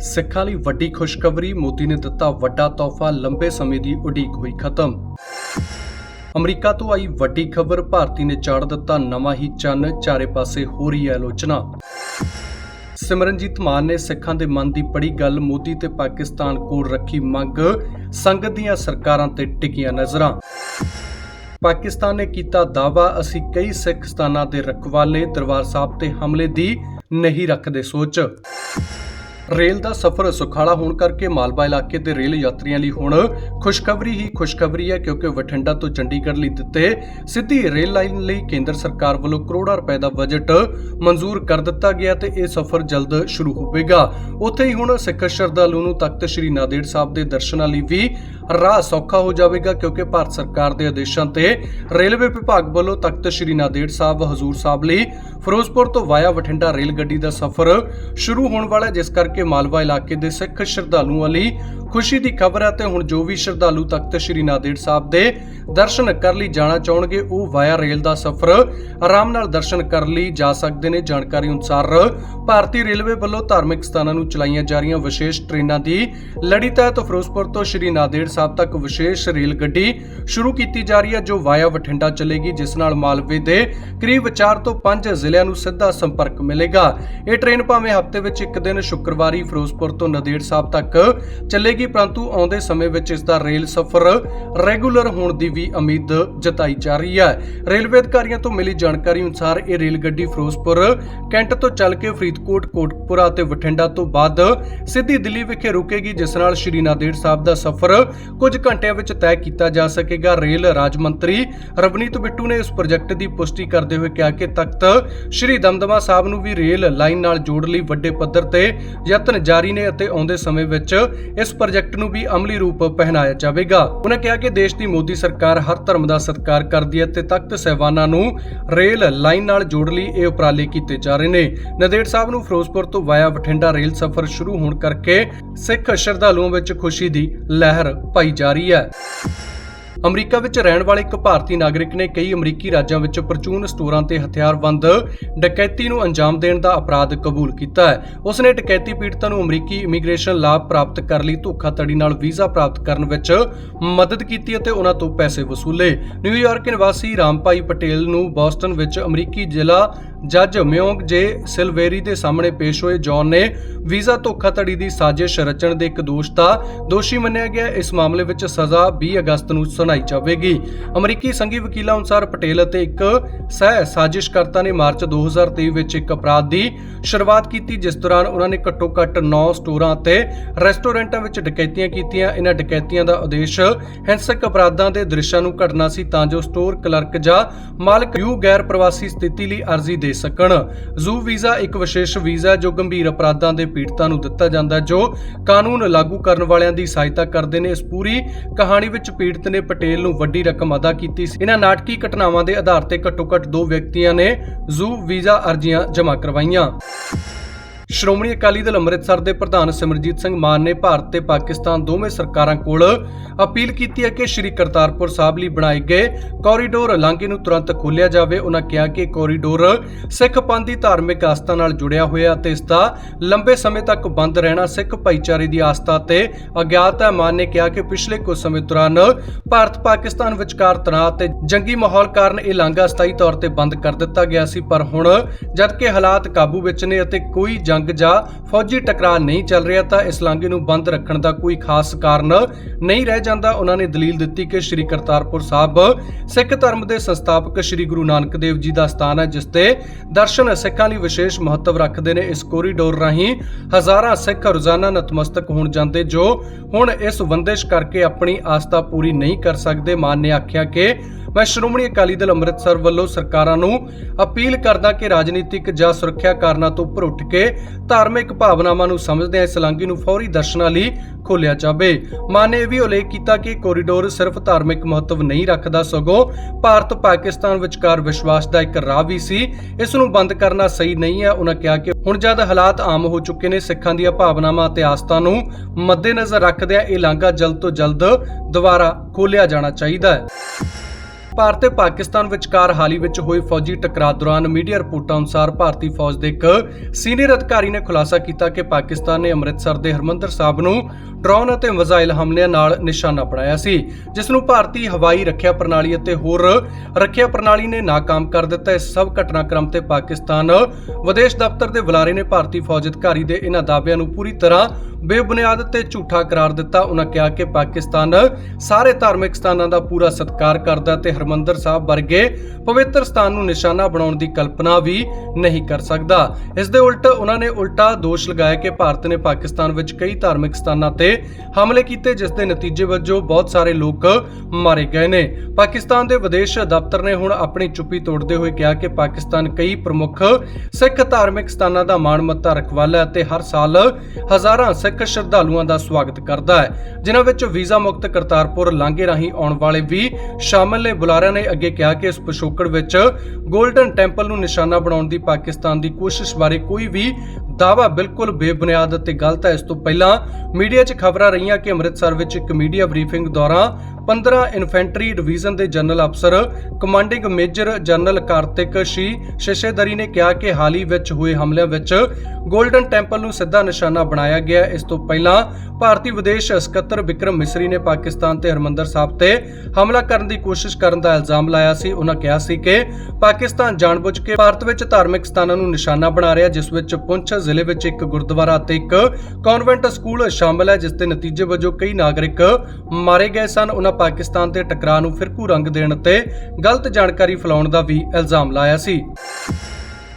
ਸਿੱਖਾਂ ਲਈ ਵੱਡੀ ਖੁਸ਼ਖਬਰੀ, ਮੋਦੀ ਨੇ ਦਿੱਤਾ ਵੱਡਾ ਤੋਹਫਾ, ਲੰਬੇ ਸਮੇਂ ਦੀ ਉਡੀਕ ਹੋਈ ਖਤਮ। ਅਮਰੀਕਾ ਤੋਂ ਆਈ ਵੱਡੀ ਖਬਰ, ਭਾਰਤੀ ਨੇ ਚਾੜ ਦਿੱਤਾ ਨਵਾਂ ਹੀ ਚੰਨ, ਚਾਰੇ ਪਾਸੇ ਹੋ ਰਹੀ ਹੈ ਆਲੋਚਨਾ। ਸਿਮਰਨਜੀਤ ਮਾਨ ਨੇ ਸਿੱਖਾਂ ਦੇ ਮਨ ਦੀ ਪੜੀ ਗੱਲ ਮੋਦੀ ਤੇ ਪਾਕਿਸਤਾਨ ਕੋਲ ਰੱਖੀ ਮੰਗ ਸੰਗਤ ਦੀਆਂ ਸਰਕਾਰਾਂ ਤੇ ਟਿਕੀਆਂ ਨਜ਼ਰਾਂ। ਪਾਕਿਸਤਾਨ ਨੇ ਕੀਤਾ ਦਾਵਾ ਅਸੀਂ ਕਈ ਸਿੱਖ ਸਥਾਨਾਂ ਦੇ ਰਖਵਾਲੇ, ਦਰਬਾਰ ਸਾਹਿਬ ਤੇ ਹਮਲੇ ਦੀ ਨਹੀਂ ਰੱਖਦੇ ਸੋਚ। ਰੇਲ ਦਾ ਸਫ਼ਰ ਸੁਖਾਲਾ ਹੋਣ ਕਰਕੇ ਮਾਲਵਾ ਇਲਾਕੇ ਦੇ ਰੇਲ ਯਾਤਰੀਆਂ ਲਈ ਹੁਣ ਖੁਸ਼ਖਬਰੀ ਹੀ ਖੁਸ਼ਖਬਰੀ ਹੈ, ਕਿਉਂਕਿ ਬਠਿੰਡਾ ਤੋਂ ਚੰਡੀਗੜ੍ਹ ਲਈ ਦਿੱਤੇ ਸਿੱਧੀ ਰੇਲ ਲਾਈਨ ਲਈ ਕੇਂਦਰ ਸਰਕਾਰ ਵੱਲੋਂ ਕਰੋੜਾਂ ਰੁਪਏ ਦਾ ਬਜਟ ਮਨਜ਼ੂਰ ਕਰ ਦਿੱਤਾ ਗਿਆ ਤੇ ਇਹ ਸਫ਼ਰ ਜਲਦ ਸ਼ੁਰੂ ਹੋਵੇਗਾ। ਉੱਥੇ ਹੀ ਹੁਣ ਸਿੱਖ ਸ਼ਰਧਾਲੂ ਨੂੰ ਤਖਤ ਸ੍ਰੀ ਨਾਂਦੇੜ ਸਾਹਿਬ ਦੇ ਦਰਸ਼ਨਾਂ ਲਈ ਵੀ ਰਾਹ ਸੌਖਾ ਹੋ ਜਾਵੇਗਾ, ਕਿਉਂਕਿ ਭਾਰਤ ਸਰਕਾਰ ਦੇ ਆਦੇਸ਼ਾਂ ਤੇ ਰੇਲਵੇ ਵਿਭਾਗ ਵੱਲੋਂ ਤਖਤ ਸ੍ਰੀ ਨਾਦੇੜ ਸਾਹਿਬ, ਹਜ਼ੂਰ ਸਾਹਿਬ ਲਈ ਫਿਰੋਜ਼ਪੁਰ ਤੋਂ ਵਾਇਆ ਬਠਿੰਡਾ ਰੇਲ ਗੱਡੀ ਦਾ ਸਫ਼ਰ ਸ਼ੁਰੂ ਹੋਣ ਵਾਲਾ ਜਿਸ ਕਰਕੇ ਮਾਲਵਾ ਇਲਾਕੇ ਦੇ ਸਿੱਖ ਸ਼ਰਧਾਲੂਆਂ ਲਈ ਖੁਸ਼ੀ ਦੀ ਖਬਰ ਹੈ ਤੇ ਹੁਣ ਜੋ ਵੀ ਸ਼ਰਧਾਲੂ ਤਖਤ ਸ੍ਰੀ ਨਾਂਦੇੜ ਸਾਹਿਬ ਦੇ ਦਰਸ਼ਨ ਕਰਨ ਲਈ ਜਾਣਾ ਚਾਹਣਗੇ, ਉਹ ਵਾਇਆ ਰੇਲ ਦਾ ਸਫ਼ਰ ਆਰਾਮ ਨਾਲ ਦਰਸ਼ਨ ਕਰਨ ਲਈ ਜਾ ਸਕਦੇ ਨੇ। ਜਾਣਕਾਰੀ ਅਨੁਸਾਰ ਭਾਰਤੀ ਰੇਲਵੇ ਵੱਲੋਂ ਧਾਰਮਿਕ ਸਥਾਨਾਂ ਨੂੰ ਚਲਾਈਆਂ ਜਾ ਰਹੀਆਂ ਵਿਸ਼ੇਸ਼ ਟ੍ਰੇਨਾਂ ਦੀ ਲੜੀ ਤਹਿਤ ਫਿਰੋਜ਼ਪੁਰ ਤੋਂ ਸ੍ਰੀ ਨਾਦੇੜ ਸਾਹਿਬ ਤੱਕ ਵਿਸ਼ੇਸ਼ ਰੇਲ ਗੱਡੀ ਸ਼ੁਰੂ ਕੀਤੀ ਜਾ ਰਹੀ ਹੈ, ਜੋ ਵਾਇਆ ਬਠਿੰਡਾ ਚੱਲੇਗੀ, ਜਿਸ ਨਾਲ ਮਾਲਵੇ ਦੇ ਕਰੀਬ 4 ਤੋਂ 5 ਜ਼ਿਲ੍ਹਿਆਂ ਨੂੰ ਸਿੱਧਾ ਸੰਪਰਕ ਮਿਲੇਗਾ। ਇਹ ਟ੍ਰੇਨ ਭਾਵੇਂ ਹਫ਼ਤੇ ਵਿੱਚ ਇੱਕ ਦਿਨ ਸ਼ੁੱਕਰਵਾਰੀ ਫਿਰੋਜ਼ਪੁਰ ਤੋਂ ਨਾਦੇੜ ਸਾਹਿਬ ਤੱਕ ਚੱਲੇਗੀ ਪਰੰਤੂ ਆਉਂਦੇ ਸਮੇਂ ਵਿੱਚ ਇਸ ਦਾ ਰੇਲ ਸਫ਼ਰ ਰੈਗੂਲਰ ਹੋਣ ਦੀ ਵੀ ਉਮੀਦ ਜਤਾਈ ਜਾ ਰਹੀ ਹੈ। ਰੇਲਵੇ ਅਧਿਕਾਰੀਆਂ ਤੋਂ ਮਿਲੀ ਜਾਣਕਾਰੀ ਅਨੁਸਾਰ ਇਹ ਰੇਲ ਗੱਡੀ ਫਿਰੋਜ਼ਪੁਰ ਕੈਂਟ ਤੋਂ ਚੱਲ ਕੇ ਫਰੀਦਕੋਟ, ਕੋਟਪੁਰਾ ਅਤੇ ਬਠਿੰਡਾ ਤੋਂ ਬਾਅਦ ਸਿੱਧੀ ਦਿੱਲੀ ਵਿਖੇ ਰੁਕੇਗੀ, ਜਿਸ ਨਾਲ ਸ਼੍ਰੀ ਨਾਂਦੇੜ ਸਾਹਿਬ ਦਾ ਸਫ਼ਰ ਕੁਝ ਘੰਟਿਆਂ ਵਿੱਚ ਤੈਅ ਕੀਤਾ ਜਾ ਸਕੇਗਾ। ਰੇਲ ਰਾਜ ਮੰਤਰੀ ਰਵਨੀਤ ਬਿੱਟੂ ਨੇ ਇਸ ਪ੍ਰੋਜੈਕਟ ਦੀ ਪੁਸ਼ਟੀ ਕਰਦੇ ਹੋਏ ਕਿਹਾ ਕਿ ਤਖਤ ਸ਼੍ਰੀ ਦਮਦਮਾ ਸਾਹਿਬ ਨੂੰ ਵੀ ਰੇਲ ਲਾਈਨ ਨਾਲ ਜੋੜ ਲਈ ਵੱਡੇ ਪੱਧਰ ਤੇ ਯਤਨ ਜਾਰੀ ਨੇ ਅਤੇ ਆਉਂਦੇ ਸਮੇਂ ਵਿੱਚ ਇਸ ਪ੍ਰੋਜੈਕਟ ਨੂੰ ਵੀ ਅਮਲੀ ਰੂਪ ਪਹਿਨਾਇਆ ਜਾਵੇਗਾ। ਉਹਨਾਂ ਕਿਹਾ ਕਿ ਦੇਸ਼ ਦੀ ਮੋਦੀ ਸਰਕਾਰ ਹਰ ਧਰਮ ਦਾ ਸਤਿਕਾਰ ਕਰਦੀ ਹੈ ਤੇ ਤਖਤ ਸਹਿਬਾਨਾਂ ਨੂੰ ਰੇਲ ਲਾਈਨ ਨਾਲ ਜੋੜ ਲਈ ਇਹ ਉਪਰਾਲੇ ਕੀਤੇ ਜਾ ਰਹੇ ਨੇ। ਨੰਦੇੜ ਸਾਹਿਬ ਨੂੰ ਫਿਰੋਜ਼ਪੁਰ ਤੋਂ ਵਾਇਆ ਬਠਿੰਡਾ ਰੇਲ ਸਫ਼ਰ ਸ਼ੁਰੂ ਹੋਣ ਕਰਕੇ ਸਿੱਖ ਸ਼ਰਧਾਲੂਆਂ ਵਿੱਚ ਖੁਸ਼ੀ ਦੀ ਲਹਿਰ ਪਾਈ ਜਾ ਰਹੀ ਹੈ। ਅਮਰੀਕਾ ਵਿੱਚ ਰਹਿਣ ਵਾਲੇ ਇੱਕ ਭਾਰਤੀ ਨਾਗਰਿਕ ਨੇ ਕਈ ਅਮਰੀਕੀ ਰਾਜਾਂ ਵਿੱਚ ਪ੍ਰਚੂਨ ਸਟੋਰਾਂ ਤੇ ਹਥਿਆਰਬੰਦ ਡਕੈਤੀ ਨੂੰ ਅੰਜਾਮ ਦੇਣ ਦਾ ਅਪਰਾਧ ਕਬੂਲ ਕੀਤਾ ਹੈ। ਉਸ ਨੇ ਡਕੈਤੀ ਪੀੜਤਾਂ ਨੂੰ ਅਮਰੀਕੀ ਇਮੀਗ੍ਰੇਸ਼ਨ ਲਾਭ ਪ੍ਰਾਪਤ ਕਰਨ ਲਈ ਧੋਖਾਧੜੀ ਨਾਲ ਵੀਜ਼ਾ ਪ੍ਰਾਪਤ ਕਰਨ ਵਿੱਚ ਮਦਦ ਕੀਤੀ ਅਤੇ ਉਹਨਾਂ ਤੋਂ ਪੈਸੇ ਵਸੂਲੇ। ਨਿਊਯਾਰਕ ਨਿਵਾਸੀ ਰਾਮਪਾਈ ਪਟੇਲ ਨੂੰ ਬੋਸਟਨ ਵਿੱਚ ਅਮਰੀਕੀ ਜ਼ਿਲ੍ਹਾ ਜੱਜ ਮਿਓਂਗ ਜੇ ਸਿਲਵੇਰੀ ਦੇ ਸਾਹਮਣੇ ਪੇਸ਼ ਹੋਏ ਜੌਨ ਨੇ ਵੀਜ਼ਾ ਧੋਖਾਧੜੀ ਦੀ ਸਾਜ਼ਿਸ਼ ਰਚਣ ਦੇ ਇੱਕ ਦੋਸ਼ ਦਾ ਦੋਸ਼ੀ ਮੰਨਿਆ ਗਿਆ। ਇਸ ਮਾਮਲੇ ਵਿੱਚ ਸਜ਼ਾ 20 ਅਗਸਤ ਨੂੰ ਸੁਣਾਈ ਜਾਵੇਗੀ। ਅਮਰੀਕੀ ਸੰਘੀ ਵਕੀਲਾਂ ਅਨੁਸਾਰ ਪਟੇਲ ਅਤੇ ਇੱਕ ਸਹਿ ਸਾਜ਼ਿਸ਼ਕਰਤਾ ਨੇ ਮਾਰਚ 2023 ਵਿੱਚ ਇੱਕ ਅਪਰਾਧ ਦੀ ਸ਼ੁਰੂਆਤ ਕੀਤੀ, ਜਿਸ ਦੌਰਾਨ ਉਹਨਾਂ ਨੇ ਘੱਟੋ-ਘੱਟ 9 ਸਟੋਰਾਂ ਅਤੇ ਰੈਸਟੋਰੈਂਟਾਂ ਵਿੱਚ ਡਕੈਤੀਆਂ ਕੀਤੀਆਂ। ਇਹਨਾਂ ਡਕੈਤੀਆਂ ਦਾ ਉਦੇਸ਼ ਹਿੰਸਕ ਅਪਰਾਧਾਂ ਦੇ ਦ੍ਰਿਸ਼ਾਂ ਨੂੰ ਘਟਣਾ ਸੀ ਤਾਂ ਜੋ ਸਟੋਰ ਕਲਰਕ ਜਾਂ ਮਾਲਕ ਯੂ ਗੈਰ ਪ੍ਰਵਾਸੀ ਸਥਿਤੀ ਲਈ ਅਰਜ਼ੀ ਦੇ ਸਕਣ। ਜ਼ੂ ਵੀਜ਼ਾ ਇੱਕ ਵਿਸ਼ੇਸ਼ ਵੀਜ਼ਾ ਜੋ ਗੰਭੀਰ ਅਪਰਾਧਾਂ ਦੇ ਪੀੜਤਾਂ ਨੂੰ ਦਿੱਤਾ ਜਾਂਦਾ ਹੈ, ਜੋ ਕਾਨੂੰਨ ਲਾਗੂ ਕਰਨ ਵਾਲਿਆਂ ਦੀ ਸਹਾਇਤਾ ਕਰਦੇ ਨੇ। ਇਸ ਪੂਰੀ ਕਹਾਣੀ ਵਿੱਚ ਪੀੜਤ ਨੇ ਪਟੇਲ ਨੂੰ ਵੱਡੀ ਰਕਮ ਅਦਾ ਕੀਤੀ ਸੀ। ਇਹਨਾਂ ਨਾਟਕੀ ਘਟਨਾਵਾਂ ਦੇ ਆਧਾਰ ਤੇ ਘੱਟੋ-ਘੱਟ ਦੋ ਵਿਅਕਤੀਆਂ ਨੇ ਜ਼ੂ ਵੀਜ਼ਾ ਅਰਜ਼ੀਆਂ ਜਮ੍ਹਾਂ ਕਰਵਾਈਆਂ। ਸ਼੍ਰੋਮਣੀ ਅਕਾਲੀ ਦਲ ਅੰਮ੍ਰਿਤਸਰ ਦੇ ਪ੍ਰਧਾਨ ਸਿਮਰਜੀਤ ਸਿੰਘ ਮਾਨ ਨੇ ਭਾਰਤ ਤੇ ਪਾਕਿਸਤਾਨ ਦੋਵੇਂ ਸਰਕਾਰਾਂ ਕੋਲ ਅਪੀਲ ਕੀਤੀ ਹੈ ਕਿ ਸ਼੍ਰੀ ਕਰਤਾਰਪੁਰ ਸਾਹਿਬ ਲਈ ਬਣਾਏ ਗਏ ਕੋਰੀਡੋਰ ਲਾਂਘੇ ਨੂੰ ਤੁਰੰਤ ਖੋਲ੍ਹਿਆ ਜਾਵੇ। ਉਹਨਾਂ ਕਿਹਾ ਕਿ ਕੋਰੀਡੋਰ ਸਿੱਖ ਪੰਥ ਦੀ ਧਾਰਮਿਕ ਆਸਥਾ ਨਾਲ ਜੁੜਿਆ ਹੋਇਆ ਤੇ ਇਸ ਦਾ ਲੰਬੇ ਸਮੇਂ ਤੱਕ ਬੰਦ ਰਹਿਣਾ ਸਿੱਖ ਭਾਈਚਾਰੇ ਦੀ ਆਸਥਾ ਤੇ ਅਗਿਆਤ ਹੈ। ਮਾਨ ਨੇ ਕਿਹਾ ਕਿ ਪਿਛਲੇ ਕੁਝ ਸਮੇਂ ਦੌਰਾਨ ਭਾਰਤ ਪਾਕਿਸਤਾਨ ਵਿਚਕਾਰ ਤਣਾਅ ਤੇ ਜੰਗੀ ਮਾਹੌਲ ਕਾਰਨ ਇਹ ਲਾਂਘਾ ਸਥਾਈ ਤੌਰ ਤੇ ਬੰਦ ਕਰ ਦਿੱਤਾ ਗਿਆ ਸੀ। ਪਰ ਹੁਣ ਜਦਕਿ ਹਾਲਾਤ ਕਾਬੂ ਵਿੱਚ ਨੇ ਅਤੇ ਕੋਈ ਜੰਗ ਜਾਂ। ਫੌਜੀ ਟਕਰਾਅ ਨਹੀਂ ਚੱਲ ਰਿਹਾ ਤਾਂ ਇਸ ਲਾਂਘੇ ਨੂੰ ਬੰਦ ਰੱਖਣ ਦਾ ਕੋਈ ਖਾਸ ਕਾਰਨ ਨਹੀਂ ਰਹਿ ਜਾਂਦਾ। ਉਹਨਾਂ ਨੇ ਦਲੀਲ ਦਿੱਤੀ ਕਿ ਸ੍ਰੀ ਕਰਤਾਰਪੁਰ ਸਾਹਿਬ ਸਿੱਖ ਧਰਮ ਦੇ ਸੰਸਥਾਪਕ ਸ੍ਰੀ ਗੁਰੂ ਨਾਨਕ ਦੇਵ ਜੀ ਦਾ ਸਥਾਨ ਹੈ, ਜਿਸ ਤੇ ਦਰਸ਼ਨ ਸਿੱਖਾਂ ਲਈ ਵਿਸ਼ੇਸ਼ ਮਹੱਤਵ ਰੱਖਦੇ ਨੇ। ਇਸ ਕੋਰੀਡੋਰ ਰਾਹੀਂ ਹਜ਼ਾਰਾਂ ਸਿੱਖ ਰੋਜ਼ਾਨਾ ਨਤਮਸਤਕ ਹੋਣ ਜਾਂਦੇ, ਜੋ ਹੁਣ ਇਸ ਬੰਦਿਸ਼ ਕਰਕੇ ਆਪਣੀ ਆਸਥਾ ਪੂਰੀ ਨਹੀਂ ਕਰ ਸਕਦੇ। ਮਾਨ ਨੇ ਆਖਿਆ ਕਿ ਮੈਂ ਸ਼੍ਰੋਮਣੀ ਅਕਾਲੀ ਦਲ ਅੰਮ੍ਰਿਤਸਰ ਵੱਲੋਂ ਸਰਕਾਰਾਂ ਨੂੰ ਅਪੀਲ ਕਰਦਾ ਕਿ ਰਾਜਨੀਤਿਕ ਜਾਂ ਸੁਰੱਖਿਆ ਕਾਰਨਾਂ ਤੋਂ ਉੱਪਰ ਉੱਠ ਕੇ ਧਾਰਮਿਕ ਭਾਵਨਾਵਾਂ ਨੂੰ ਸਮਝਦਿਆਂ ਇਸ ਲਾਂਘੇ ਨੂੰ ਫੌਰੀ ਦਰਸ਼ਨਾਂ ਲਈ ਖੋਲਿਆ ਜਾਵੇ। ਮਾਨ ਨੇ ਇਹ ਵੀ ਉਲੇਖ ਕੀਤਾ ਕਿ ਕੋਰੀਡੋਰ ਸਿਰਫ ਧਾਰਮਿਕ ਮਹੱਤਵ ਨਹੀਂ ਰੱਖਦਾ, ਸਗੋਂ ਭਾਰਤ ਪਾਕਿਸਤਾਨ ਵਿਚਕਾਰ ਵਿਸ਼ਵਾਸ ਦਾ ਇੱਕ ਰਾਹ ਵੀ ਸੀ। ਇਸ ਨੂੰ ਬੰਦ ਕਰਨਾ ਸਹੀ ਨਹੀਂ ਹੈ। ਉਹਨਾਂ ਕਿਹਾ ਕਿ ਹੁਣ ਜਦ ਹਾਲਾਤ ਆਮ ਹੋ ਚੁੱਕੇ ਨੇ, ਸਿੱਖਾਂ ਦੀਆਂ ਭਾਵਨਾਵਾਂ ਅਤੇ ਆਸਥਾ ਨੂੰ ਮੱਦੇਨਜ਼ਰ ਰੱਖਦਿਆਂ ਇਹ ਲਾਂਘਾ ਜਲਦ ਤੋਂ ਜਲਦ ਦੁਬਾਰਾ ਖੋਲਿਆ ਜਾਣਾ ਚਾਹੀਦਾ ਹੈ। ਭਾਰਤ ਤੇ ਪਾਕਿਸਤਾਨ ਵਿਚਕਾਰ ਹਾਲ ਹੀ ਵਿੱਚ ਹੋਏ ਫੌਜੀ ਟਕਰਾਅ ਦੌਰਾਨ ਮੀਡੀਆ ਰਿਪੋਰਟਾਂ ਅਨੁਸਾਰ ਭਾਰਤੀ ਫੌਜ ਦੇ ਇੱਕ ਸੀਨੀਅਰ ਅਧਿਕਾਰੀ ਨੇ ਖੁਲਾਸਾ ਕੀਤਾ ਕਿ ਪਾਕਿਸਤਾਨ ਨੇ ਅੰਮ੍ਰਿਤਸਰ ਦੇ ਹਰਮੰਦਰ ਸਾਹਿਬ ਨੂੰ ਡਰੋਨ ਅਤੇ ਮਿਜ਼ਾਈਲ ਹਮਲਿਆਂ ਨਾਲ ਨਿਸ਼ਾਨਾ ਬਣਾਇਆ ਸੀ, ਜਿਸ ਨੂੰ ਭਾਰਤੀ ਹਵਾਈ ਰੱਖਿਆ ਪ੍ਰਣਾਲੀ ਅਤੇ ਹੋਰ ਰੱਖਿਆ ਪ੍ਰਣਾਲੀ ਨੇ ਨਾਕਾਮ ਕਰ ਦਿੱਤਾ। ਇਸ ਸਭ ਘਟਨਾਕ੍ਰਮ ਤੇ ਪਾਕਿਸਤਾਨ ਵਿਦੇਸ਼ ਦਫ਼ਤਰ ਦੇ ਬੁਲਾਰੇ ਨੇ ਭਾਰਤੀ ਫੌਜ ਅਧਿਕਾਰੀ ਦੇ ਇਹਨਾਂ ਦਾਅਵਿਆਂ ਨੂੰ ਪੂਰੀ ਤਰ੍ਹਾਂ ਬੇਬੁਨਿਆਦ ਤੇ ਝੂਠਾ ਕਰਾਰ ਦਿੱਤਾ। ਉਹਨਾਂ ਕਿਹਾ ਕਿ ਪਾਕਿਸਤਾਨ ਸਾਰੇ ਧਾਰਮਿਕ ਸਥਾਨਾਂ ਦਾ ਪੂਰਾ ਸਤਿਕਾਰ ਕਰਦਾ ਤੇ ਹਰਮੰਦਰ ਸਾਹਿਬ ਵਰਗੇ ਪਵਿੱਤਰ ਸਥਾਨ ਨੂੰ ਨਿਸ਼ਾਨਾ ਬਣਾਉਣ ਦੀ ਕਲਪਨਾ ਵੀ ਨਹੀਂ ਕਰ ਸਕਦਾ। ਇਸ ਦੇ ਉਲਟ ਉਹਨਾਂ ਨੇ ਉਲਟਾ ਦੋਸ਼ ਲਗਾਇਆ ਕਿ ਭਾਰਤ ਨੇ ਪਾਕਿਸਤਾਨ ਵਿੱਚ ਕਈ ਧਾਰਮਿਕ ਸਥਾਨਾਂ ਤੇ ਹਮਲੇ ਕੀਤੇ, ਜਿਸ ਦੇ ਨਤੀਜੇ ਵਜੋਂ ਬਹੁਤ ਸਾਰੇ ਲੋਕ ਮਾਰੇ ਗਏ ਨੇ। ਪਾਕਿਸਤਾਨ ਦੇ ਵਿਦੇਸ਼ ਦਫ਼ਤਰ ਨੇ ਹੁਣ ਆਪਣੀ ਚੁੱਪੀ ਤੋੜਦੇ ਹੋਏ ਕਿਹਾ ਕਿ ਪਾਕਿਸਤਾਨ ਕਈ ਪ੍ਰਮੁੱਖ ਸਿੱਖ ਧਾਰਮਿਕ ਸਥਾਨਾਂ ਦਾ ਮਾਣ ਮੱਤਾ ਰਖਵਾਲਾ ਹੈ ਤੇ ਹਰ ਸਾਲ ਹਜ਼ਾਰਾਂ ਸਿੱਖ ਸ਼ਰਧਾਲੂਆਂ ਦਾ ਸਵਾਗਤ ਕਰਦਾ ਹੈ। ਜਿਨ੍ਹਾਂ ਵਿੱਚ ਵੀਜ਼ਾ ਮੁਕਤ ਕਰਤਾਰਪੁਰ ਲਾਂਘੇ ਰਾਹੀਂ ਆਉਣ ਵਾਲੇ ਵੀ ਸ਼ਾਮਲ ਨੇ। ਬੁਲਾਰਿਆਂ ਨੇ ਅੱਗੇ ਕਿਹਾ ਕਿ ਇਸ ਪਿਛੋਕੜ ਵਿੱਚ ਗੋਲਡਨ ਟੈਂਪਲ ਨੂੰ ਨਿਸ਼ਾਨਾ ਬਣਾਉਣ ਦੀ ਪਾਕਿਸਤਾਨ ਦੀ ਕੋਸ਼ਿਸ਼ ਬਾਰੇ ਕੋਈ ਵੀ ਦਾਅਵਾ ਬਿਲਕੁਲ ਬੇਬੁਨਿਆਦ ਅਤੇ ਗਲਤ ਹੈ। ਇਸ ਤੋਂ ਪਹਿਲਾਂ ਮੀਡੀਆ 'ਚ ਖਬਰਾਂ ਰਹੀਆਂ ਕਿ ਅੰਮ੍ਰਿਤਸਰ ਵਿੱਚ ਇੱਕ ਮੀਡੀਆ ਬਰੀਫਿੰਗ ਦੌਰਾਨ 15 ਇਨਫੈਂਟਰੀ ਡਿਵੀਜ਼ਨ ਦੇ ਜਨਰਲ ਅਫਸਰ, ਕਮਾਂਡਿੰਗ ਮੇਜਰ ਜਨਰਲ ਕਾਰਤਿਕ ਸ਼ੀ ਸ਼ਸ਼ੇਦਰੀ ਨੇ ਕਿਹਾ ਕਿ ਹਾਲ ਹੀ ਵਿੱਚ ਹੋਏ ਹਮਲਿਆਂ ਵਿੱਚ ਗੋਲਡਨ ਟੈਂਪਲ ਨੂੰ ਸਿੱਧਾ ਨਿਸ਼ਾਨਾ ਬਣਾਇਆ ਗਿਆ ਇਸ ਤੋਂ ਪਹਿਲਾਂ ਭਾਰਤੀ ਵਿਦੇਸ਼ ਸਕੱਤਰ ਵਿਕਰਮ ਮਿਸਰੀ ਨੇ ਪਾਕਿਸਤਾਨ ਤੇ ਹਰਮੰਦਰ ਸਾਹਿਬ ਤੇ ਹਮਲਾ ਕਰਨ ਦੀ ਕੋਸ਼ਿਸ਼ ਕਰਨ ਦਾ ਇਲਜ਼ਾਮ ਲਾਇਆ ਸੀ। ਉਹਨਾਂ ਕਿਹਾ ਸੀ ਕਿ ਪਾਕਿਸਤਾਨ ਜਾਣਬੁੱਝ ਕੇ ਭਾਰਤ ਵਿੱਚ ਧਾਰਮਿਕ ਸਥਾਨਾਂ ਨੂੰ ਨਿਸ਼ਾਨਾ ਬਣਾ ਰਿਹਾ ਜਿਸ ਵਿੱਚ ਪੁੰਛ ਜ਼ਿਲ੍ਹੇ ਵਿੱਚ ਇੱਕ ਗੁਰਦੁਆਰਾ ਅਤੇ ਇੱਕ ਕਨਵੈਂਟ ਸਕੂਲ ਸ਼ਾਮਲ ਹੈ, ਜਿਸ ਦੇ ਨਤੀਜੇ ਵਜੋਂ ਕਈ ਨਾਗਰਿਕ ਮਾਰੇ ਗਏ ਸਨ। ਉਹਨਾਂ ਪਾਕਿਸਤਾਨ ਦੇ ਟਕਰਾਅ ਨੂੰ ਫਿਰਕੂ ਰੰਗ ਦੇਣ ਤੇ ਗਲਤ ਜਾਣਕਾਰੀ ਫੈਲਾਉਣ ਦਾ ਵੀ ਇਲਜ਼ਾਮ ਲਾਇਆ ਸੀ।